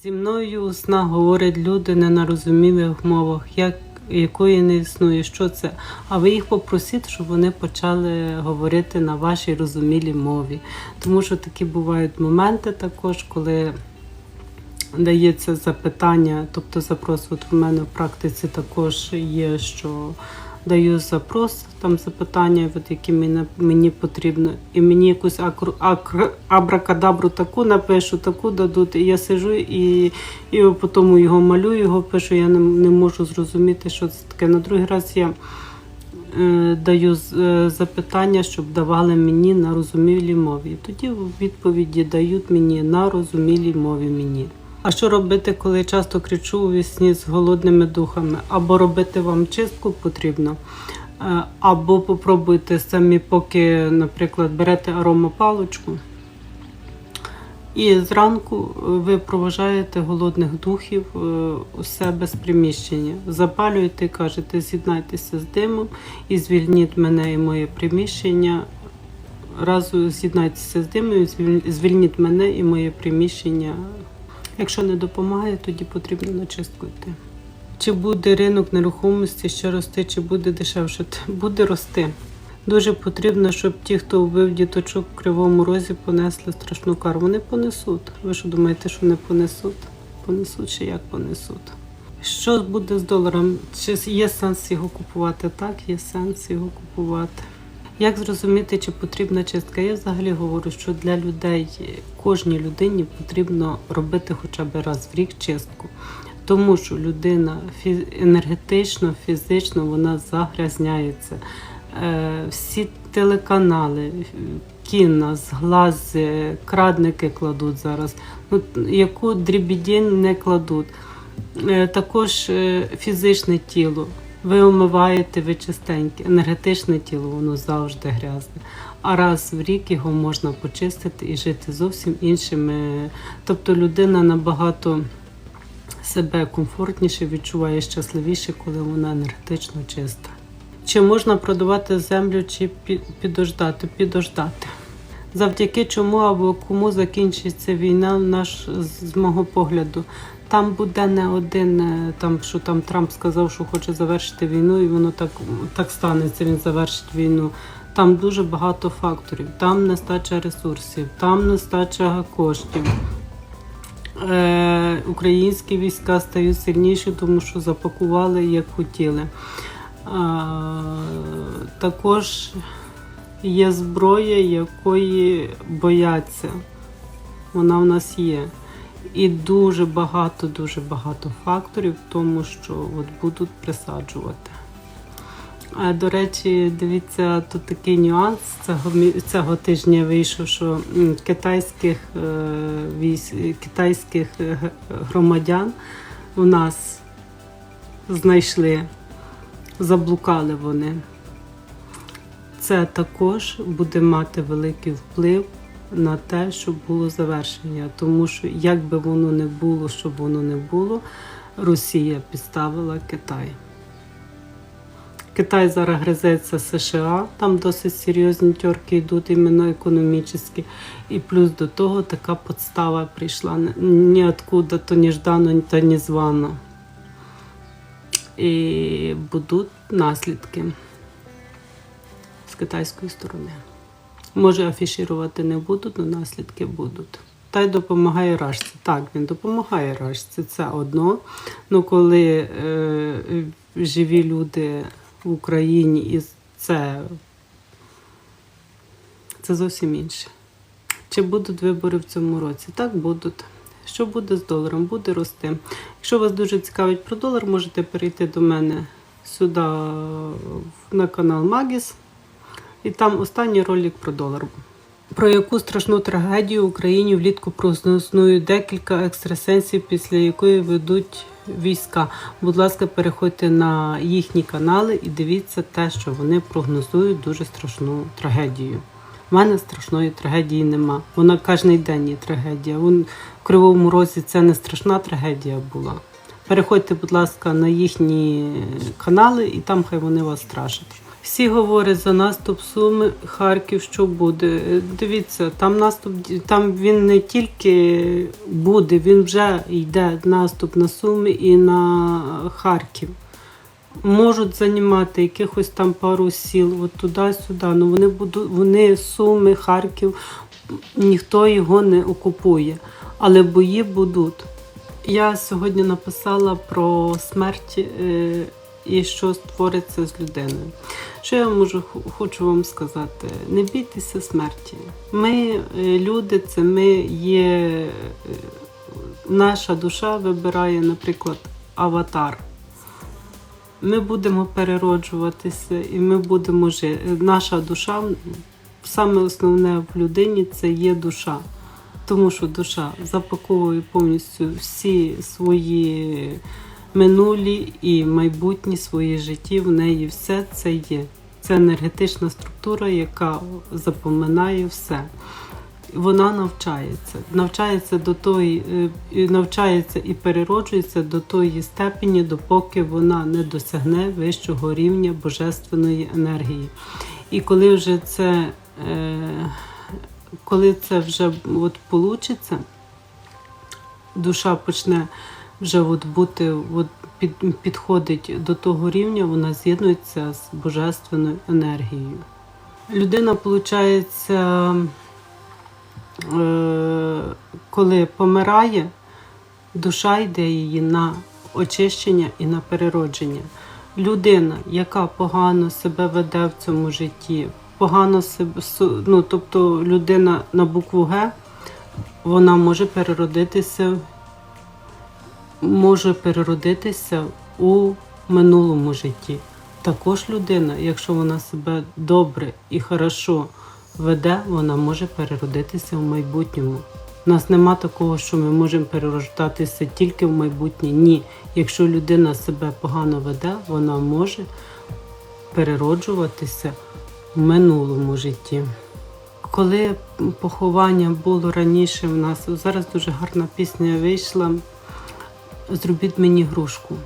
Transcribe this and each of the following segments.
Зі мною у снах говорять люди не на розумілих мовах, як, якої не існує, що це. А ви їх попросіть, щоб вони почали говорити на вашій розумілій мові. Тому що такі бувають моменти також, коли дається запитання, тобто запрос. От в мене в практиці також є, що даю запрос, там запитання, от які мені, мені потрібно, і мені якусь акру, акр, абракадабру таку напишу, таку дадуть, і я сижу і, і потім його малюю, його пишу, я не, не можу зрозуміти, що це таке. На другий раз я е, даю е, запитання, щоб давали мені на розумілій мові. Тоді відповіді дають мені на розумілій мові мені. А що робити, коли часто кричу у вісні з голодними духами? Або робити вам чистку потрібно, е, або попробуйте самі, поки, наприклад, берете аромапалочку. І зранку е, ви проважаєте голодних духів е, у себе з приміщення. Запалюєте і кажете, з'єднайтеся з димом і звільніть мене і моє приміщення. Разу з'єднайтеся з димом, і звільніть мене і моє приміщення. Якщо не допомагає, тоді потрібно на чистку йти. Чи буде ринок нерухомості ще рости, чи буде дешевше? Буде рости. Дуже потрібно, щоб ті, хто вбив діточок в кривому розі, понесли страшну кару. Вони понесуть. Ви що думаєте, що не понесуть? Понесуть чи як понесуть? Що буде з доларом? Чи є сенс його купувати? Так, є сенс його купувати. Як зрозуміти, чи потрібна чистка? Я взагалі говорю, що для людей, кожній людині потрібно робити хоча б раз в рік чистку. Тому що людина енергетично, фізично вона загрязняється. Е, всі телеканали, кіна, зглази, крадники кладуть зараз. Ну, яку дрібідень не кладуть. Е, Також е, фізичне тіло. Ви омиваєте, ви чистеньке. Енергетичне тіло, воно завжди грязне. А раз в рік його можна почистити і жити зовсім іншими. Тобто людина набагато себе комфортніше відчуває щасливіше, коли вона енергетично чиста. Чи можна продавати землю, чи підождати? Підождати. Завдяки чому або кому закінчиться війна, наш з мого погляду. Там буде не один, е, там що там Трамп сказав, що хоче завершити війну, і воно так, так станеться. Він завершить війну. Там дуже багато факторів. Там нестача ресурсів, там нестача коштів. Е, українські війська стають сильніші, тому що запакували як хотіли. А, також є зброя, якої бояться. Вона в нас є. І дуже багато, дуже багато факторів тому, що от будуть присаджувати. А, До речі, дивіться, тут такий нюанс цього, цього тижня вийшов, що китайських, е, китайських е, громадян у нас знайшли, заблукали вони. Це також буде мати великий вплив на те, щоб було завершення. Тому що як би воно не було, щоб воно не було, Росія підставила Китай. Китай зараз гризеться США, там досить серйозні тьорки йдуть іменно економічні. І плюс до того така подстава прийшла ніоткуда, то неждано, то незвано. І будуть наслідки з китайської сторони. Може, афішувати не будуть, але наслідки будуть. Та й допомагає рашці. Так, він допомагає рашці, це одно. Ну коли е, живі люди в Україні і це, це зовсім інше. Чи будуть вибори в цьому році? Так, будуть. Що буде з доларом? Буде рости. Якщо вас дуже цікавить про долар, можете перейти до мене сюди на канал Магіс. І там останній ролик про долар. Про яку страшну трагедію в Україні влітку прогнозують декілька екстрасенсів, після якої ведуть війська. Будь ласка, переходьте на їхні канали і дивіться те, що вони прогнозують дуже страшну трагедію. У мене страшної трагедії нема. Вона кожен день є трагедія. Вон в Кривому Розі це не страшна трагедія була. Переходьте, будь ласка, на їхні канали, і там хай вони вас страшать. Всі говорять за наступ Суми, Харків, що буде. Е, Дивіться, там наступ там він не тільки буде, він вже йде наступ на Суми і на Харків. Можуть займати якихось там пару сіл, от туди-сюди. Ну вони будуть, вони Суми, Харків, ніхто його не окупує, але бої будуть. Я сьогодні написала про смерть е, і що створиться з людиною. Що я можу хочу вам сказати? Не бійтеся смерті. Ми, е, люди, це ми є. е, Наша душа вибирає, наприклад, аватар. Ми будемо перероджуватися і ми будемо жити. Наша душа, саме основне в людині це є душа. Тому що душа запаковує повністю всі свої минулі і майбутні свої житті. В неї все це є. Це енергетична структура, яка запоминає все. Вона навчається, навчається до тої, е, навчається і перероджується до тої степені, допоки вона не досягне вищого рівня божественної енергії. І коли вже це, е, коли це вже от получиться, душа почне вже от бути, от під, підходить до того рівня, вона з'єднується з божественною енергією. Людина, виходить, е, коли помирає, душа йде її на очищення і на переродження. Людина, яка погано себе веде в цьому житті, погано себе, ну, тобто людина на букву Г, вона може переродитися, може переродитися у минулому житті. Також людина, якщо вона себе добре і хорошо веде, вона може переродитися в майбутньому. У нас нема такого, що ми можемо перерождатися тільки в майбутнє. Ні. Якщо людина себе погано веде, вона може перероджуватися в минулому житті. Коли поховання було раніше в нас, зараз дуже гарна пісня вийшла. Зробіть мені грушку.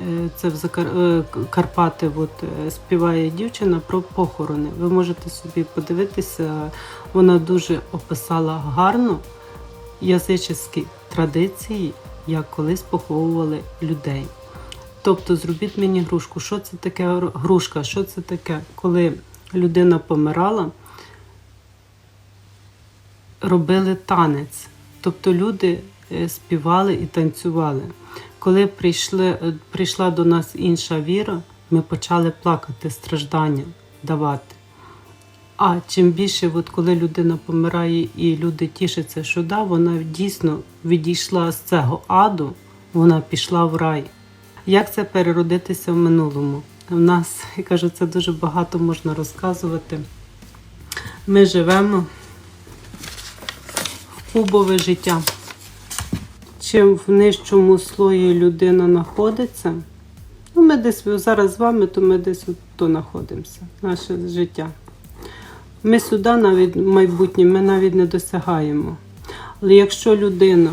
Е, Це в Закар... е, Карпати от, е, співає дівчина про похорони. Ви можете собі подивитися, вона дуже описала гарно язичні традиції, як колись поховували людей. Тобто, зробіть мені грушку. Що це таке грушка? Що це таке? Коли людина помирала, робили танець. Тобто люди співали і танцювали. Коли прийшли, е, прийшла до нас інша віра, ми почали плакати, страждання давати. А чим більше, от коли людина помирає і люди тішаться, що да, вона дійсно відійшла з цього аду, вона пішла в рай. Як це переродитися в минулому? У нас, я кажу, це дуже багато можна розказувати. Ми живемо в кубове життя. Чим в нижчому слої людина знаходиться, ну ми десь зараз з вами, то ми десь тут знаходимося, наше життя. Ми сюди навіть в майбутнє, ми навіть не досягаємо. Але якщо людина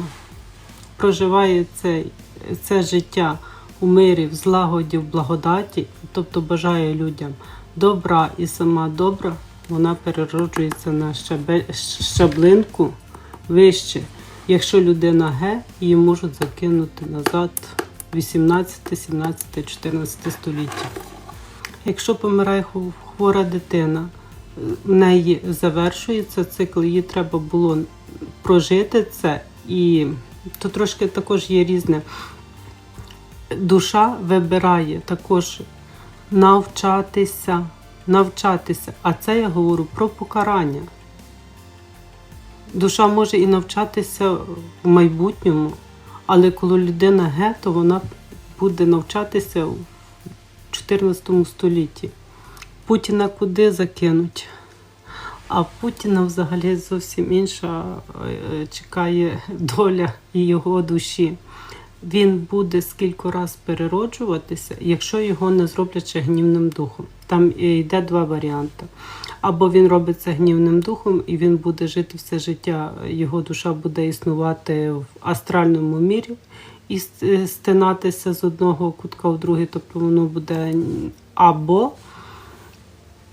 проживає це, це життя у мирі, в злагоді, в благодаті, тобто бажає людям добра і сама добра, вона перероджується на щаблинку вище. Якщо людина Г, її можуть закинути назад 18, 17, 14 століття. Якщо помирає хвора дитина, в неї завершується цикл, їй треба було прожити це, і то трошки також є різне. Душа вибирає також навчатися, навчатися. А це я говорю про покарання. Душа може і навчатися в майбутньому, але коли людина ге, то вона буде навчатися в 14 столітті. Путіна куди закинуть? А Путіна взагалі зовсім інша е, чекає доля його душі. Він буде скільки раз перероджуватися, якщо його не зроблять гнівним духом. Там йде два варіанти. Або він робиться гнівним духом, і він буде жити все життя, його душа буде існувати в астральному мірі і е, стинатися з одного кутка в другий, тобто воно буде або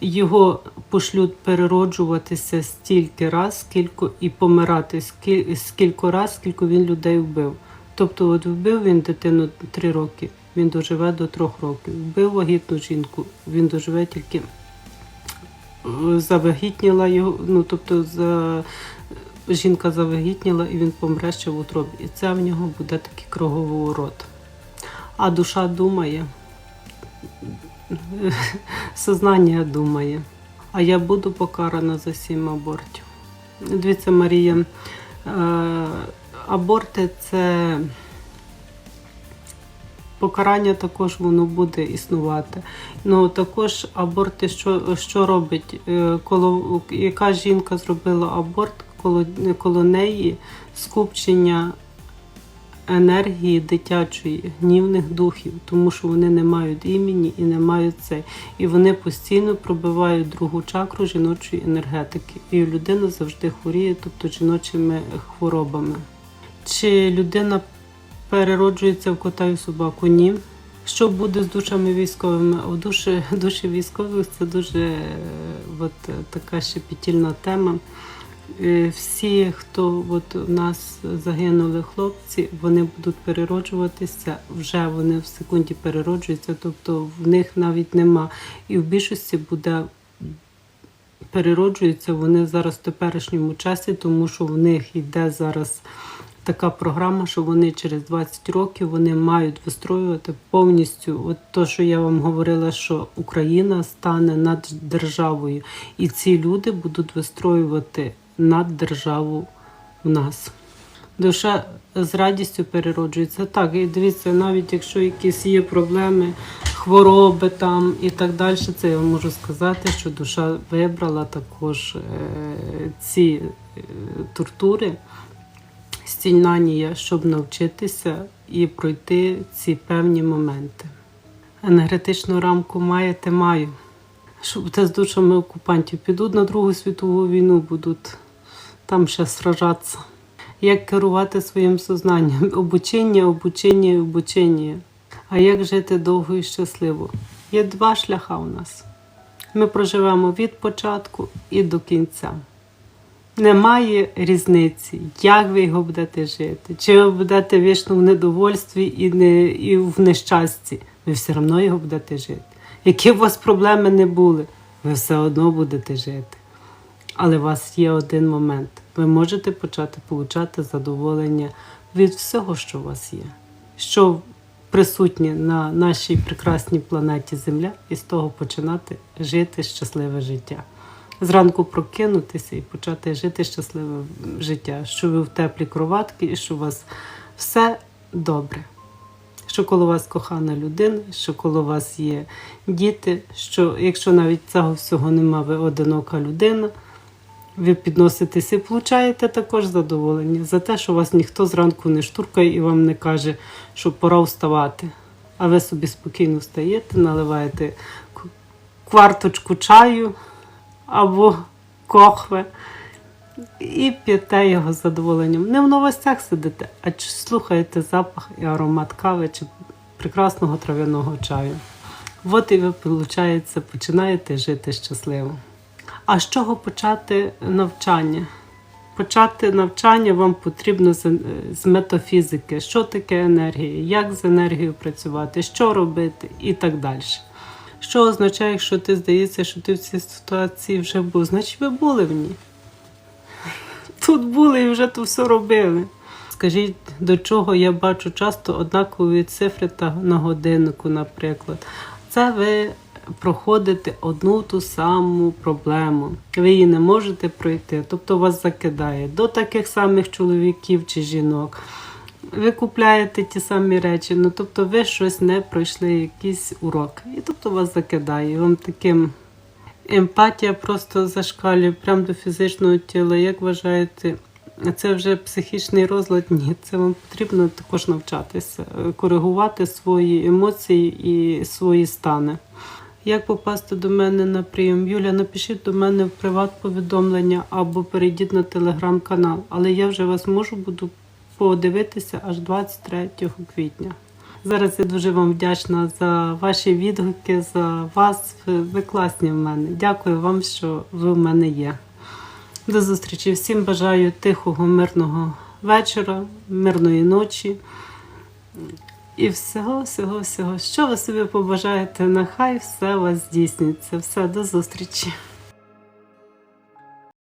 його пошлють перероджуватися стільки раз, скільки і помирати скільки раз, скільки він людей вбив. Тобто, от вбив він дитину три роки, він доживе до трьох років. Вбив вагітну жінку, він доживе тільки завагітніла його, ну тобто за жінка завагітніла і він помре ще в утробі. І це в нього буде такий круговорот. А душа думає, сознання думає. А я буду покарана за сім абортів. Дивіться, Марія, е, аборти це покарання також воно буде існувати. Ну також аборти, що, що робить? Е, Коли яка жінка зробила аборт, коло, коло неї скупчення енергії дитячої, гнівних духів, тому що вони не мають імені і не мають це. І вони постійно пробивають другу чакру жіночої енергетики. І людина завжди хворіє, тобто жіночими хворобами. Чи людина перероджується в кота і собаку? Ні. Що буде з душами військовими? В душі, душі військових це дуже е, от, е, така щепетільна тема. Е, Всі, хто от у нас загинули хлопці, вони будуть перероджуватися, вже вони в секунді перероджуються, тобто в них навіть нема. І в більшості буде перероджуються вони зараз в теперішньому часі, тому що в них йде зараз така програма, що вони через 20 років вони мають вистроювати повністю от то, що я вам говорила, що Україна стане над державою, і ці люди будуть вистроювати над державу в нас. Душа з радістю перероджується. Так, і дивіться, навіть якщо якісь є проблеми, хвороби там і так далі, це я можу сказати, що душа вибрала також е, ці е, тортури, стільнання, щоб навчитися і пройти ці певні моменти. Енергетичну рамку маєте, маю. Щоб те з душами окупантів підуть на Другу світову війну, будуть там ще сражатися. Як керувати своїм сознанням? Обучення, обучення, і обучення. А як жити довго і щасливо? Є два шляха у нас. Ми проживемо від початку і до кінця. Немає різниці, як ви його будете жити. Чи ви будете вічно в недовольстві і, не, і в нещасті, ви все одно його будете жити. Які у вас проблеми не були, ви все одно будете жити. Але у вас є один момент. Ви можете почати получати задоволення від всього, що у вас є, що присутнє на нашій прекрасній планеті Земля, і з того починати жити щасливе життя. Зранку прокинутися і почати жити щасливе життя, що ви в теплій кроватці і що у вас все добре. Що коло вас кохана людина, що коло вас є діти, що якщо навіть цього всього нема, ви одинока людина, ви підноситесь і получаєте також задоволення за те, що вас ніхто зранку не штуркає і вам не каже, що пора вставати. А ви собі спокійно встаєте, наливаєте кварточку чаю або кохве і п'єте його задоволенням. Не в новостях сидите, а ч- слухаєте запах і аромат кави чи прекрасного трав'яного чаю. От і ви, виходить, починаєте жити щасливо. А з чого почати навчання? Почати навчання вам потрібно з метафізики, що таке енергія, як з енергією працювати, що робити і так далі. Що означає, якщо ти здається, що ти в цій ситуації вже був, значить ви були в ній. Тут були і вже то все робили. Скажіть, до чого я бачу часто однакові цифри та на годиннику, наприклад. Це ви проходите одну ту саму проблему. Ви її не можете пройти, тобто вас закидає до таких самих чоловіків чи жінок. Ви купляєте ті самі речі, ну тобто ви щось не пройшли, якийсь урок. І тобто вас закидає. Вам таким емпатія просто зашкалює прямо до фізичного тіла. Як вважаєте, це вже психічний розлад? Ні, це вам потрібно також навчатися, е, коригувати свої емоції і свої стани. Як попасти до мене на прийом? Юля, напишіть до мене в приват повідомлення або перейдіть на телеграм-канал. Але я вже вас можу буду подивитися аж 23 квітня. Зараз я дуже вам вдячна за ваші відгуки, за вас. Ви, класні в мене. Дякую вам, що ви в мене є. До зустрічі. Всім бажаю тихого, мирного вечора, мирної ночі. І всього, всього, всього, що ви собі побажаєте, нехай все у вас здійсниться. Все, до зустрічі.